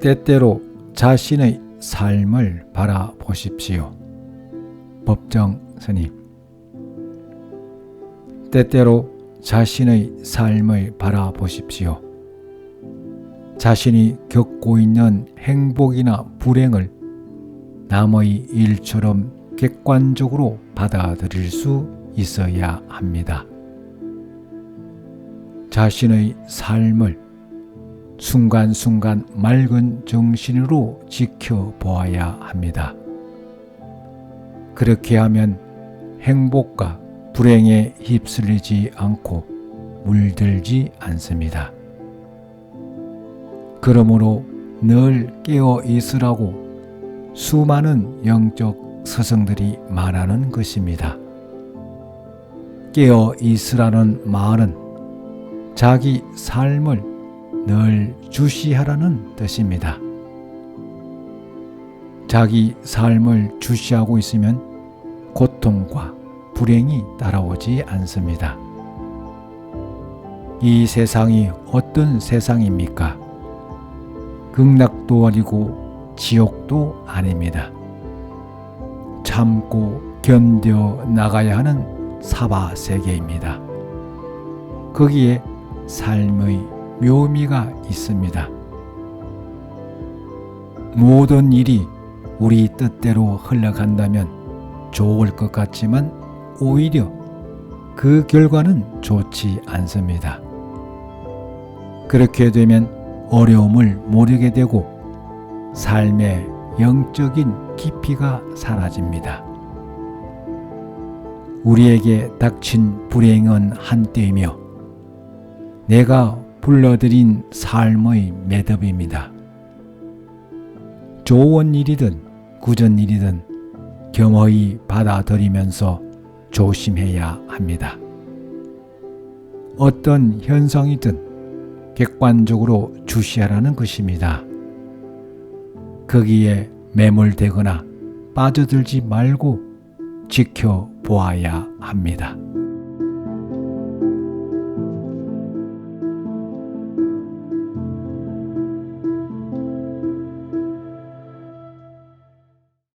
때때로 자신의 삶을 바라보십시오. 법정 스님. 때때로 자신의 삶을 바라보십시오. 자신이 겪고 있는 행복이나 불행을 남의 일처럼 객관적으로 받아들일 수 있어야 합니다. 자신의 삶을 순간순간 맑은 정신으로 지켜보아야 합니다. 그렇게 하면 행복과 불행에 휩쓸리지 않고 물들지 않습니다. 그러므로 늘 깨어 있으라고 수많은 영적 스승들이 말하는 것입니다. 깨어 있으라는 말은 자기 삶을 늘 주시하라는 뜻입니다. 자기 삶을 주시하고 있으면 고통과 불행이 따라오지 않습니다. 이 세상이 어떤 세상입니까? 극락도 아니고 지옥도 아닙니다. 참고 견뎌 나가야 하는 사바 세계입니다. 거기에 삶의 묘미가 있습니다. 모든 일이 우리 뜻대로 흘러간다면 좋을 것 같지만 오히려 그 결과는 좋지 않습니다. 그렇게 되면 어려움을 모르게 되고 삶의 영적인 깊이가 사라집니다. 우리에게 닥친 불행은 한때이며 내가 불러들인 삶의 매듭입니다. 좋은 일이든 굳은 일이든 겸허히 받아들이면서 조심해야 합니다. 어떤 현상이든 객관적으로 주시하라는 것입니다. 거기에 매몰되거나 빠져들지 말고 지켜보아야 합니다.